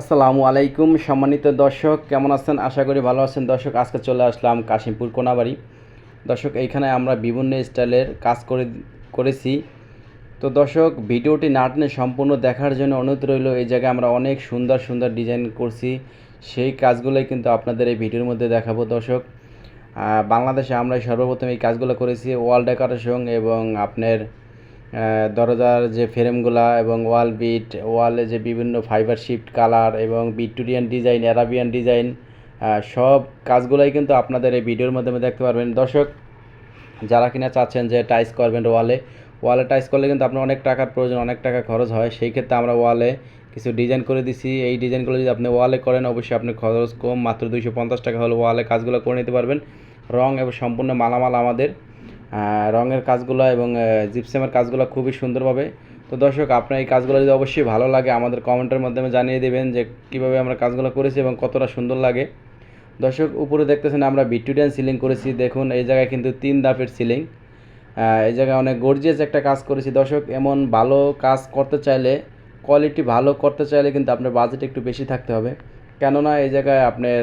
আসসালামু আলাইকুম সম্মানিত দর্শক, কেমন আছেন? আশা করি ভালো আছেন। দর্শক, আজকে চলে আসলাম কাশিমপুর কোনাবাড়ি। দর্শক, এইখানে আমরা বিভিন্ন স্টাইলের কাজ করে, করেছি। তো দর্শক, ভিডিওটি না টেনে সম্পূর্ণ দেখার জন্য অনুরোধ রইল, এই জায়গায় আমরা অনেক সুন্দর সুন্দর ডিজাইন করছি। সেই কাজগুলোই কিন্তু আপনাদের এই ভিডিওর মধ্যে দেখাবো দর্শক। বাংলাদেশে আমরা সর্বপ্রথম এই কাজগুলো করেছি, ওয়াল ডেকোরেশন এবং আপনার দরজার যে ফ্রেমগুলা এবং ওয়াল বিট, ওয়ালে যে বিভিন্ন ফাইবার শিফট কালার এবং ভিক্টোরিয়ান ডিজাইন অ্যারাবিয়ান ডিজাইন সব কাজগুলাই কিন্তু আপনাদের এই ভিডিওর মাধ্যমে দেখতে পারবেন। দর্শক, যারা কিনা চাচ্ছেন যে টাইস করবেন ওয়ালে ওয়ালে টাইস করলে কিন্তু আপনার অনেক টাকার প্রয়োজন, অনেক টাকা খরচ হয়। সেই ক্ষেত্রে আমরা ওয়ালে কিছু ডিজাইন করে দিছি। এই ডিজাইনগুলো যদি আপনি ওয়ালে করেন, অবশ্যই আপনি খরচ কম। মাত্র দুইশো পঞ্চাশ টাকা হলে ওয়ালে কাজগুলো করে নিতে পারবেন। রং এবং সম্পূর্ণ মালামাল আমাদের রঙের কাজগুলো এবং জিপসেমের কাজগুলো খুবই সুন্দরভাবে। তো দর্শক, আপনার এই কাজগুলো যদি অবশ্যই ভালো লাগে, আমাদের কমেন্টের মাধ্যমে জানিয়ে দেবেন যে কীভাবে আমরা কাজগুলো করেছি এবং কতটা সুন্দর লাগে। দর্শক, উপরে দেখতেছেন আমরা ভিক্টোরিয়ান সিলিং করেছি। দেখুন, এই জায়গায় কিন্তু তিন ধাপের সিলিং। এই জায়গায় অনেক গর্জিয়াস একটা কাজ করেছি। দর্শক, এমন ভালো কাজ করতে চাইলে কোয়ালিটি ভালো করতে চাইলে কিন্তু আপনার বাজেট একটু বেশি থাকতে হবে। কেননা, এই জায়গায় আপনার,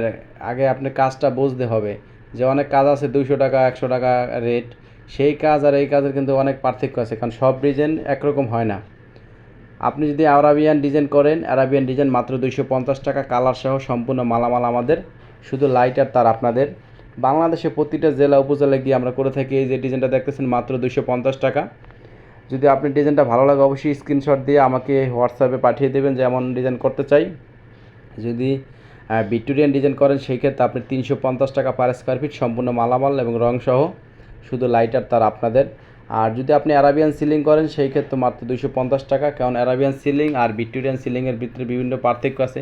আগে আপনার কাজটা বুঝতে হবে যে অনেক কাজ আছে দুশো টাকা, একশো টাকা রেট সেই কাজ আর এই কাজের কিন্তু অনেক পার্থক্য আছে, কারণ সব ডিজাইন একরকম হয় না। আপনি যদি আরাবিয়ান ডিজাইন করেন আরাবিয়ান ডিজাইন মাত্র দুইশো পঞ্চাশ টাকা কালার সহ সম্পূর্ণ মালামাল আমাদের, শুধু লাইট আর তার আপনাদের। বাংলাদেশে প্রতিটা জেলা উপজেলায় গিয়ে আমরা করে থাকি, এই যে ডিজাইনটা দেখতেছেন মাত্র দুইশো পঞ্চাশ টাকা। যদি আপনি ডিজাইনটা ভালো লাগে, অবশ্যই স্ক্রিনশট দিয়ে আমাকে হোয়াটসঅ্যাপে পাঠিয়ে দেবেন যেমন ডিজাইন করতে চাই। যদি ভিক্টোরিয়ান ডিজাইন করেন, সেই ক্ষেত্রে আপনি তিনশো পঞ্চাশ টাকা পার স্কোয়ার ফিট সম্পূর্ণ মালামাল এবং রং সহ শুধু লাইটার তার আপনাদের। আর যদি আপনি অ্যারাবিয়ান সিলিং করেন, সেই ক্ষেত্রে মাত্র দুইশো পঞ্চাশ টাকা। কারণ অ্যারাবিয়ান সিলিং আর ভিক্টোরিয়ান সিলিংয়ের ভিতরে বিভিন্ন পার্থক্য আছে।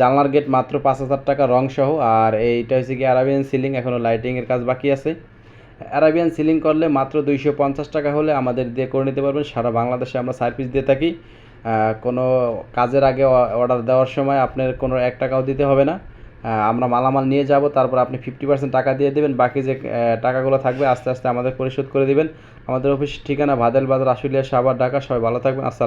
জানলার গেট মাত্র পাঁচ হাজার টাকা রং সহ। আর এইটা হচ্ছে কি অ্যারাবিয়ান সিলিং এখনও লাইটিংয়ের কাজ বাকি আছে। অ্যারাবিয়ান সিলিং করলে মাত্র দুইশো পঞ্চাশ টাকা হলে আমাদের দিয়ে করে নিতে পারবেন। সারা বাংলাদেশে আমরা সার্ভিস দিয়ে থাকি। কোনো কাজের আগে অর্ডার দেওয়ার সময় আপনার কোনো এক টাকাও দিতে হবে না। আমরা মালামাল নিয়ে যাব, তারপর আপনি ফিফটি পার্সেন্ট টাকা দিয়ে দেবেন, বাকি যে টাকাগুলো থাকবে আস্তে আস্তে আমাদের পরিশোধ করে দেবেন। আমাদের অফিস ঠিকানা ভাদেল বাজার আশুলিয়া সাভার, ঢাকা, সবাই ভালো থাকবেন, আসসালাম